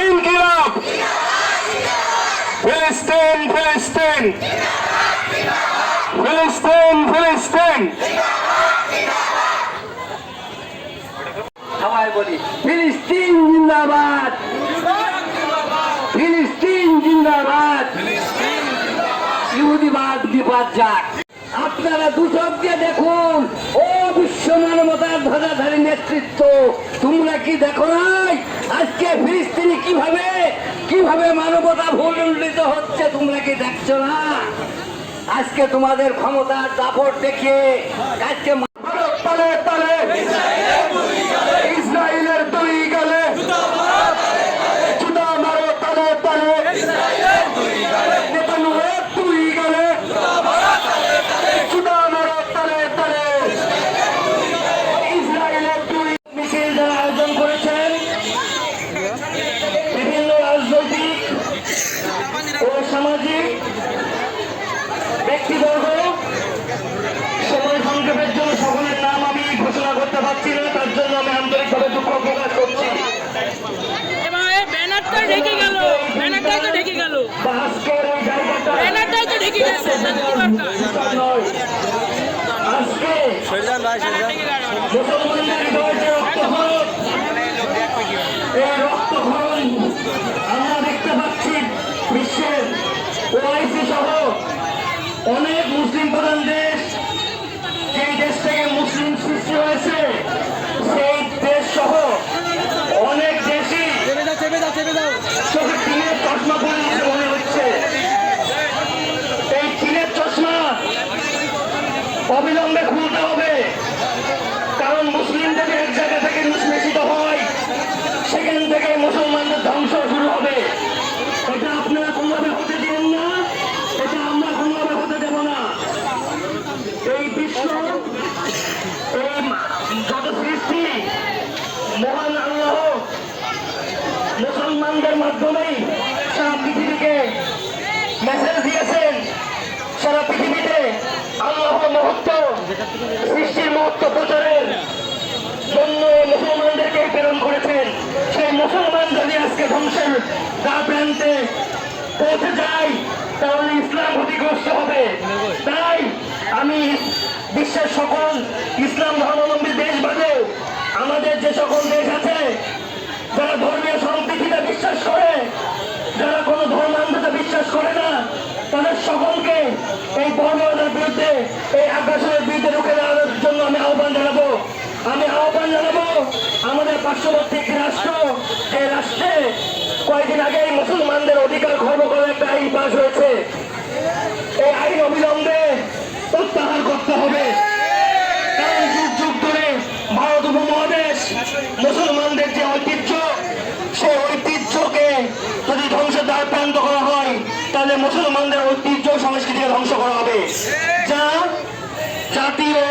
ইনকিলাব ইনকিলাব ফিলিস্তিন ফিলিস্তিন। ফিলিস্তিন ফিলিস্তিন। ফিলিস্তিন জিন্দাবাদ। ফিলিস্তিন জিন্দাবাদ। ইহুদিবাদ বিবাদ যাক। আপনারা দুচক দিয়ে দেখুন। ও বিশ্ব মানবতার ধ্বজাধারী নেতৃত্ব, তোমরা কি দেখো নাই? আজকে ফিলিস্তিনি কীভাবে কীভাবে মানবতা ভুল উল্লিত হচ্ছে, তোমরা কি দেখছ না? আজকে তোমাদের ক্ষমতার দাপট দেখিয়ে আজকে তলে তলে। ও সামাজিক ব্যক্তিবর্গ সময় সংক্ষেপের জন্য সকলের নাম আমি ঘোষণা করতে পারছি না তার জন্য আমি আন্তরিকভাবে দুঃখ প্রকাশ করছি। এবার এই ব্যানারটা ঢেকে গেল ব্যানারটাই তো ঢেকে গেল। বা আজকের এই জায়গাটা ব্যানারটাই তো ঢেকে গেছে শান্তি বার্তা। নয় আজকে মুসলমানদের রক্তক্ষরণ এই রক্তক্ষরণ ওআইসি সহ অনেক মুসলিম প্রধান দেশ। যেই দেশ থেকে মুসলিম সৃষ্টি হয়েছে সেই দেশ সহ অনেক দেশই চোখে টিনের চশমা পরে মনে হচ্ছে। এই টিনের চশমা অবিলম্বে খুলতে হবে। কারণ মুসলিমদের এক জায়গা থেকে নিষ্পেষিত হয় সেখান থেকে মুসলমানদের ধ্বংস শুরু হবে এটা আপনারা কোনোভাবে হতে দিবেন না এটা আমরা কোনোভাবে হতে দেব না এই বিশ্ব এই যত সৃষ্টি মহান আল্লাহ মুসলমানদের মাধ্যমেই সারা পৃথিবীকে মেসেজ দিয়েছেন। সারা পৃথিবীতে আল্লাহ মহত্ব সৃষ্টির মহত্ব প্রচারের জন্য মুসলমানদেরকে প্রেরণ করেছেন। সেই মুসলমান যদি আজকে ধ্বংসের গা প্রান্তে পৌঁছে যায়, তাহলে ইসলাম ক্ষতিগ্রস্ত হবে। তাই আমি বিশ্বের সকল ইসলাম ধর্মাবলম্বী দেশ বাদেও আমাদের যে সকল দেশ আছে যারা ধর্মীয় সম্প্রীতিতে বিশ্বাস করে, যারা কোনো ধর্মান্ধতে বিশ্বাস করে না, তাদের সকলকে এই বর্ণনার বিরুদ্ধে, এই আগ্রাসনের বিরুদ্ধে রুখে দাঁড়ানোর জন্য আমি আহ্বান জানাব। আমি আহ্বান জানাব আমাদের পার্শ্ববর্তী একটি রাষ্ট্র। এই রাষ্ট্রে কয়েকদিন আগেই মুসলমানদের অধিকার খর্ব করার একটা আইন পাশ হয়েছে এই আইন অবিলম্বে প্রত্যাহার করতে হবে কারণ যুগ যুগ ধরে ভারত উপমহাদেশ মুসলমানদের যে ঐতিহ্য সেই ঐতিহ্যকে যদি ধ্বংসের দ্বার প্রান্ত করা হয় তাহলে মুসলমানদের ঐতিহ্য ও সংস্কৃতিকে ধ্বংস করা হবে যা জাতীয়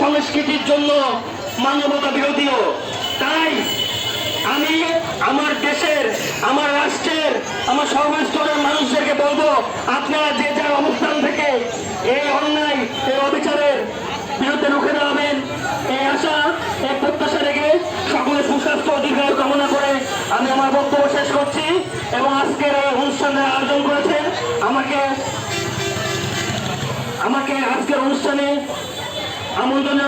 সংস্কৃতির জন্য মানবতা বিরোধীও। তাই আমি আমার দেশের, আমার রাষ্ট্রের, আমার সর্বস্তরের মানুষদেরকে বলব, আপনারা যে যার অবস্থান থেকে এই অন্যায়, এই অবিচারের বিরুদ্ধে রুখে দাঁড়াবেন, এই আশা, এই প্রত্যাশা রেখে সকলে সুস্বাস্থ্য অধিকার কামনা করে আমি আমার বক্তব্য শেষ করছি এবং আজকের এই অনুষ্ঠানের আয়োজন করেছেন আমাকে আমাকে আজকের অনুষ্ঠানে আমন্ত্রণ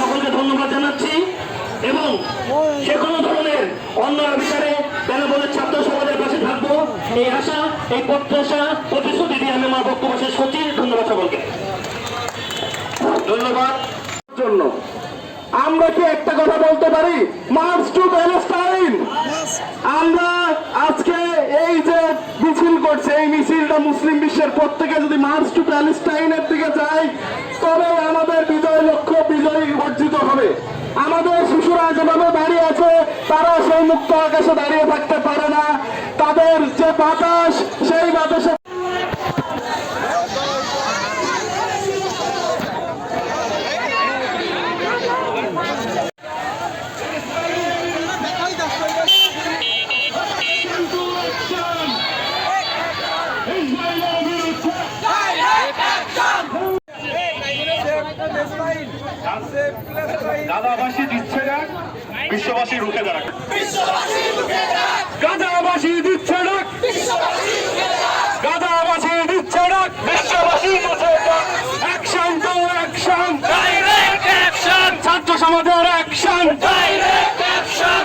সকলকে ধন্যবাদ জানাচ্ছি এবং যে কোনো ধরনের বিচারে ছাত্র সমাজের পাশে থাকব, এই আশা, এই প্রত্যাশা, প্রতিশ্রুতি দিয়ে আমি আমার বক্তব্য শেষ করছি। ধন্যবাদ সকলকে। ধন্যবাদ। জন্য আমরা কি একটা কথা বলতে পারি? মার্চ টু প্যালেস্টাইন আমরা আজকে এই যে মিছিল করছে, এই মিছিলটা মুসলিম বিশ্বের প্রত্যেকে যদি মার্চ টু প্যালেস্টাইনের দিকে যায় হবে। আমাদের শিশুরা যেভাবে দাঁড়িয়ে আছে, তারা সেই মুক্ত আকাশে দাঁড়িয়ে থাকতে পারে না। তাদের যে বাতাস, সেই বাতাসে গাদাবাসী দিচ্ছে ডাক বিশ্ববাসী রুখে ডাক গাদাবাসী দিচ্ছে ডাক গাদাবাসী দিচ্ছে ডাক বিশ্ববাসী ছাত্র সমাজের অ্যাকশন ডাইরেক্ট অ্যাকশন